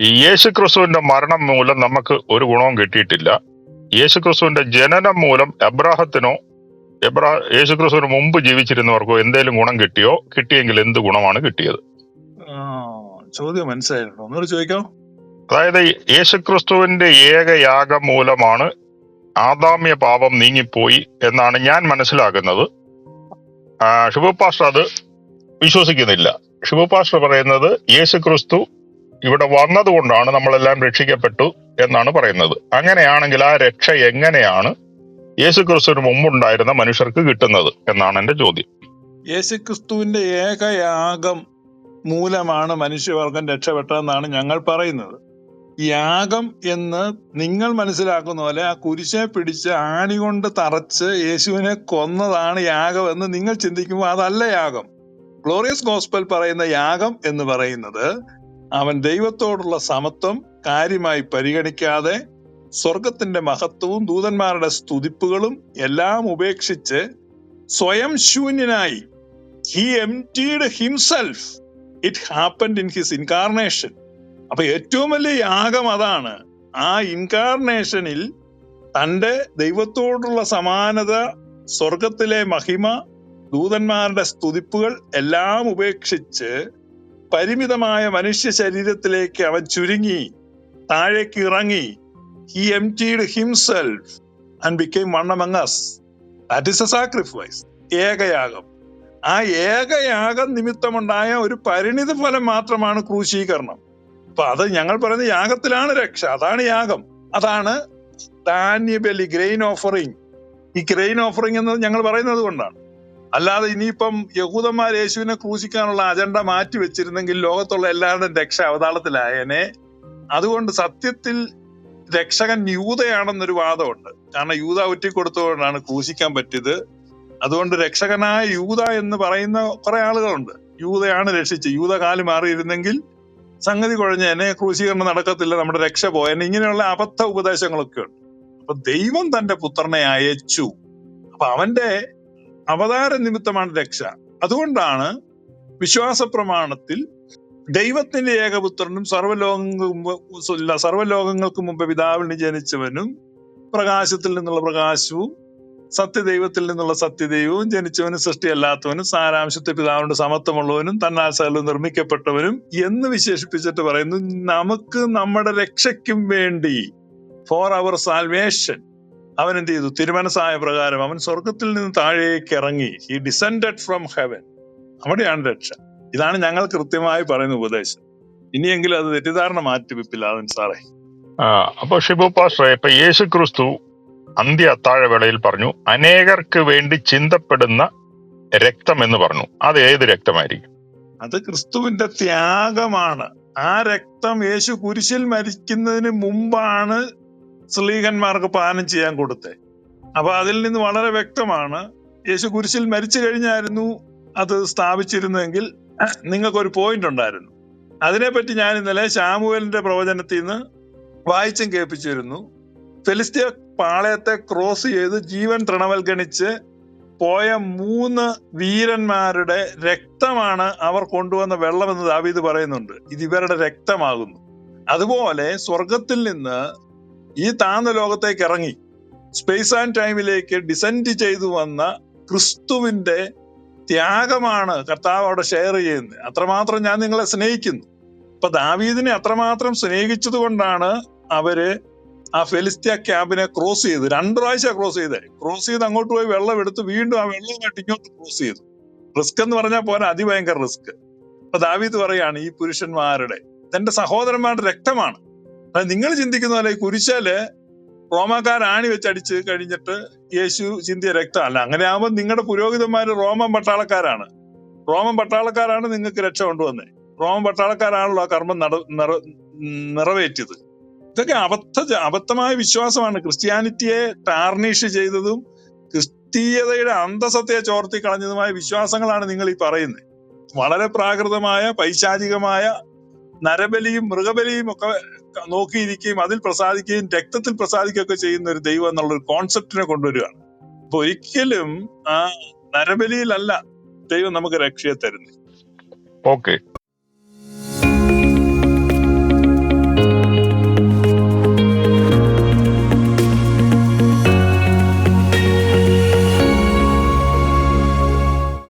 ഈ യേശു ക്രിസ്തുവിന്റെ മരണം മൂലം നമുക്ക് ഒരു ഗുണവും കിട്ടിയിട്ടില്ല. യേശു ക്രിസ്തുവിന്റെ ജനനം മൂലം എബ്രാഹത്തിനോ എബ്രാ യേശു ക്രിസ്തുവിന് മുമ്പ് ജീവിച്ചിരുന്നവർക്കോ എന്തെങ്കിലും ഗുണം കിട്ടിയോ? കിട്ടിയെങ്കിൽ എന്ത് ഗുണമാണ് കിട്ടിയത്? ചോദ്യം മനസ്സിലായിട്ടോ ഒന്നുകൂടി ചോദിക്കാം. അതായത് യേശു ക്രിസ്തുവിന്റെ ഏക യാഗം മൂലമാണ് ആദാമ്യ പാപം നീങ്ങിപ്പോയി എന്നാണ് ഞാൻ മനസ്സിലാക്കുന്നത്. ഷിബു പാസ്റ്റർ അത് വിശ്വസിക്കുന്നില്ല. ഷിബു പാസ്റ്റർ പറയുന്നത് യേശു ക്രിസ്തു ഇവിടെ വന്നതുകൊണ്ടാണ് നമ്മളെല്ലാം രക്ഷിക്കപ്പെട്ടു എന്നാണ് പറയുന്നത്. അങ്ങനെയാണെങ്കിൽ ആ രക്ഷ എങ്ങനെയാണ് യേശു ക്രിസ്തുവിന് മുമ്പുണ്ടായിരുന്ന മനുഷ്യർക്ക് കിട്ടുന്നത് എന്നാണ് എന്റെ ചോദ്യം. യേശുക്രിസ്തുവിന്റെ ഏകയാഗം മൂലമാണ് മനുഷ്യവർഗം രക്ഷപ്പെട്ടതെന്നാണ് ഞങ്ങൾ പറയുന്നത്. യാഗം എന്ന് നിങ്ങൾ മനസ്സിലാക്കുന്ന പോലെ ആ കുരിശെ പിടിച്ച് ആണി കൊണ്ട് തറച്ച് യേശുവിനെ കൊന്നതാണ് യാഗം എന്ന് നിങ്ങൾ ചിന്തിക്കുമ്പോൾ അതല്ല യാഗം. ഗ്ലോറിയസ് ഗോസ്പൽ പറയുന്ന യാഗം എന്ന് പറയുന്നത് അവൻ ദൈവത്തോടുള്ള സമത്വം കാര്യമായി പരിഗണിക്കാതെ സ്വർഗത്തിന്റെ മഹത്വവും ദൂതന്മാരുടെ സ്തുതിപ്പുകളും എല്ലാം ഉപേക്ഷിച്ച് സ്വയം ശൂന്യനായി. He emptied himself it happened in his incarnation അപ്പൊ ഏറ്റവും വലിയ യാഗം അതാണ്. ആ ഇൻകാർണേഷനിൽ തന്റെ ദൈവത്തോടുള്ള സമാനത സ്വർഗത്തിലെ മഹിമ ദൂതന്മാരുടെ സ്തുതിപ്പുകൾ എല്ലാം ഉപേക്ഷിച്ച് പരിമിതമായ മനുഷ്യ ശരീരത്തിലേക്ക് അവൻ ചുരുങ്ങി താഴേക്ക് ഇറങ്ങി. He M emptied himself and became one among us that is a sacrifice ഏകയാഗം. ആ ഏകയാഗം നിമിത്തമുണ്ടായ ഒരു പരിണിത ഫലം മാത്രമാണ് ക്രൂശീകരണം. അപ്പൊ അത് ഞങ്ങൾ പറയുന്ന യാഗത്തിലാണ് രക്ഷ. അതാണ് യാഗം. അതാണ് ധാന്യബലി ഗ്രെയിൻ ഓഫറിങ് ഈ ഗ്രെയിൻ ഓഫറിങ് എന്ന് ഞങ്ങൾ പറയുന്നത് കൊണ്ടാണ്. അല്ലാതെ ഇനിയിപ്പം യഹൂദന്മാർ യേശുവിനെ ക്രൂശിക്കാനുള്ള അജണ്ട മാറ്റി വെച്ചിരുന്നെങ്കിൽ ലോകത്തുള്ള എല്ലാവരുടെയും രക്ഷ അവതാളത്തിലായേനെ. അതുകൊണ്ട് സത്യത്തിൽ രക്ഷകൻ യൂതയാണെന്നൊരു വാദമുണ്ട്. കാരണം യൂത ഒറ്റിക്കൊടുത്തുകൊണ്ടാണ് ക്രൂശിക്കാൻ പറ്റിയത്. അതുകൊണ്ട് രക്ഷകനായ യൂത എന്ന് പറയുന്ന കുറെ ആളുകളുണ്ട്. യൂതയാണ് രക്ഷിച്ച് യൂത കാലി മാറിയിരുന്നെങ്കിൽ സംഗതി കുഴഞ്ഞ എന്നെ ക്രൂശീകരണം നടക്കത്തില്ല നമ്മുടെ രക്ഷ പോയെന്നെ ഇങ്ങനെയുള്ള അബദ്ധ ഉപദേശങ്ങളൊക്കെ ഉണ്ട്. അപ്പൊ ദൈവം തന്റെ പുത്രനെ അയച്ചു. അപ്പൊ അവന്റെ അവതാര നിമിത്തമാണ് രക്ഷ. അതുകൊണ്ടാണ് വിശ്വാസ പ്രമാണത്തിൽ ദൈവത്തിന്റെ ഏകപുത്രനും സർവലോകങ്ങൾക്കും സർവലോകങ്ങൾക്ക് മുമ്പ് പിതാവിന് ജനിച്ചവനും പ്രകാശത്തിൽ നിന്നുള്ള പ്രകാശവും സത്യദൈവത്തിൽ നിന്നുള്ള സത്യദൈവവും ജനിച്ചവനും സൃഷ്ടിയല്ലാത്തവനും സാരാംശത്തെ പിതാവിന്റെ സമത്വമുള്ളവനും തന്നാൽ സകലവും നിർമ്മിക്കപ്പെട്ടവനും എന്ന് വിശേഷിപ്പിച്ചിട്ട് പറയുന്നു. നമുക്ക് നമ്മുടെ രക്ഷയ്ക്കും വേണ്ടി ഫോർ അവർ സാൽവേഷൻ അവൻ എന്ത് ചെയ്തു? തിരുമനസായ പ്രകാരം അവൻ സ്വർഗത്തിൽ നിന്ന് താഴേക്ക് ഇറങ്ങി. ഹി ഡിസെൻഡഡ് ഫ്രം ഹെവൻ അവിടെയാണ് രക്ഷ. ഇതാണ് ഞങ്ങൾ കൃത്യമായി പറയുന്ന ഉപദേശം. ഇനിയെങ്കിലും അത് തെറ്റിദ്ധാരണ മാറ്റിവെപ്പില്ല അവൻ സാറേ. ആ, അപ്പൊ ഷിബു പാസ്റ്ററെ ഇപ്പൊ യേശു ക്രിസ്തു അന്ത്യ അത്താഴവേളയിൽ പറഞ്ഞു അനേകർക്ക് വേണ്ടി ചിന്തപ്പെടുന്ന രക്തം എന്ന് പറഞ്ഞു. അത് ഏത് രക്തമായിരിക്കും? അത് ക്രിസ്തുവിന്റെ ത്യാഗമാണ്. ആ രക്തം യേശു കുരിശിൽ മരിക്കുന്നതിന് മുമ്പാണ് സ്ത്രീകന്മാർക്ക് പാനം ചെയ്യാൻ കൊടുത്തേ. അപ്പൊ അതിൽ നിന്ന് വളരെ വ്യക്തമാണ് യേശു കുരിശിൽ മരിച്ചു കഴിഞ്ഞായിരുന്നു അത് സ്ഥാപിച്ചിരുന്നെങ്കിൽ നിങ്ങൾക്കൊരു പോയിന്റ് ഉണ്ടായിരുന്നു. അതിനെപ്പറ്റി ഞാൻ ഇന്നലെ ശാമുവലിന്റെ പ്രവചനത്തിൽ നിന്ന് വായിച്ചും കേൾപ്പിച്ചിരുന്നു. ഫെലിസ്തീയ പാളയത്തെ ക്രോസ് ചെയ്ത് ജീവൻ തൃണവൽഗണിച്ച് പോയ മൂന്ന് വീരന്മാരുടെ രക്തമാണ് അവർ കൊണ്ടുവന്ന വെള്ളമെന്ന് ദാവീദ് പറയുന്നുണ്ട്. ഇത് ഇവരുടെ രക്തമാകുന്നു. അതുപോലെ സ്വർഗത്തിൽ നിന്ന് ഈ താഴ്ന്ന ലോകത്തേക്ക് ഇറങ്ങി. സ്പേസ് ആൻഡ് ടൈമിലേക്ക് ഡിസെൻഡ് ചെയ്തു വന്ന ക്രിസ്തുവിന്റെ ത്യാഗമാണ് കർത്താവ് അവിടെ ഷെയർ ചെയ്യുന്നത്. അത്രമാത്രം ഞാൻ നിങ്ങളെ സ്നേഹിക്കുന്നു. അപ്പൊ ദാവീദിനെ അത്രമാത്രം സ്നേഹിച്ചത് കൊണ്ടാണ് അവർ ആ ഫെലിസ്ത്യ ക്യാമ്പിനെ ക്രോസ് ചെയ്ത് രണ്ടു പ്രാവശ്യം ക്രോസ് ചെയ്തേ. ക്രോസ് ചെയ്ത് അങ്ങോട്ട് പോയി വെള്ളം എടുത്ത് വീണ്ടും ആ വെള്ളവുമായിട്ട് ഇങ്ങോട്ട് ക്രോസ് ചെയ്തു. റിസ്ക് എന്ന് പറഞ്ഞാൽ പോലെ അതിഭയങ്കര റിസ്ക് അപ്പൊ ദാവീദ് പറയാണ് ഈ പുരുഷന്മാരുടെ തന്റെ സഹോദരന്മാരുടെ രക്തമാണ്. നിങ്ങൾ ചിന്തിക്കുന്ന പോലെ കുരിശാൽ റോമാക്കാർ ആണി വെച്ചടിച്ച് കഴിഞ്ഞിട്ട് യേശു ചിന്തിയ രക്തമല്ല അങ്ങനെ ആവുമ്പോൾ നിങ്ങളുടെ പുരോഹിതന്മാര് റോമൻ പട്ടാളക്കാരാണ്. റോമൻ പട്ടാളക്കാരാണ് നിങ്ങൾക്ക് രക്ഷ കൊണ്ടുവന്നത് റോമൻ പട്ടാളക്കാരാണല്ലോ ആ കർമ്മം നട നിറവേറ്റിയത്. ഇതൊക്കെ അബദ്ധ അബദ്ധമായ വിശ്വാസമാണ്. ക്രിസ്ത്യാനിറ്റിയെ ടാർണിഷ് ചെയ്തതും ക്രിസ്തീയതയുടെ അന്തസത്തെ ചോർത്തി കളഞ്ഞതുമായ വിശ്വാസങ്ങളാണ് നിങ്ങൾ ഈ പറയുന്നത് വളരെ പ്രാകൃതമായ പൈശാചികമായ നരബലിയും മൃഗബലിയും ഒക്കെ നോക്കിയിരിക്കുകയും അതിൽ പ്രസാദിക്കുകയും രക്തത്തിൽ പ്രസാദിക്കുകയൊക്കെ ചെയ്യുന്ന ഒരു ദൈവം എന്നുള്ള ഒരു കോൺസെപ്റ്റിനെ കൊണ്ടുവരികയാണ്. അപ്പൊ ഒരിക്കലും ആ നരബലിയിലല്ല ദൈവം നമുക്ക് രക്ഷയെ തരുന്നത്. ഓക്കെ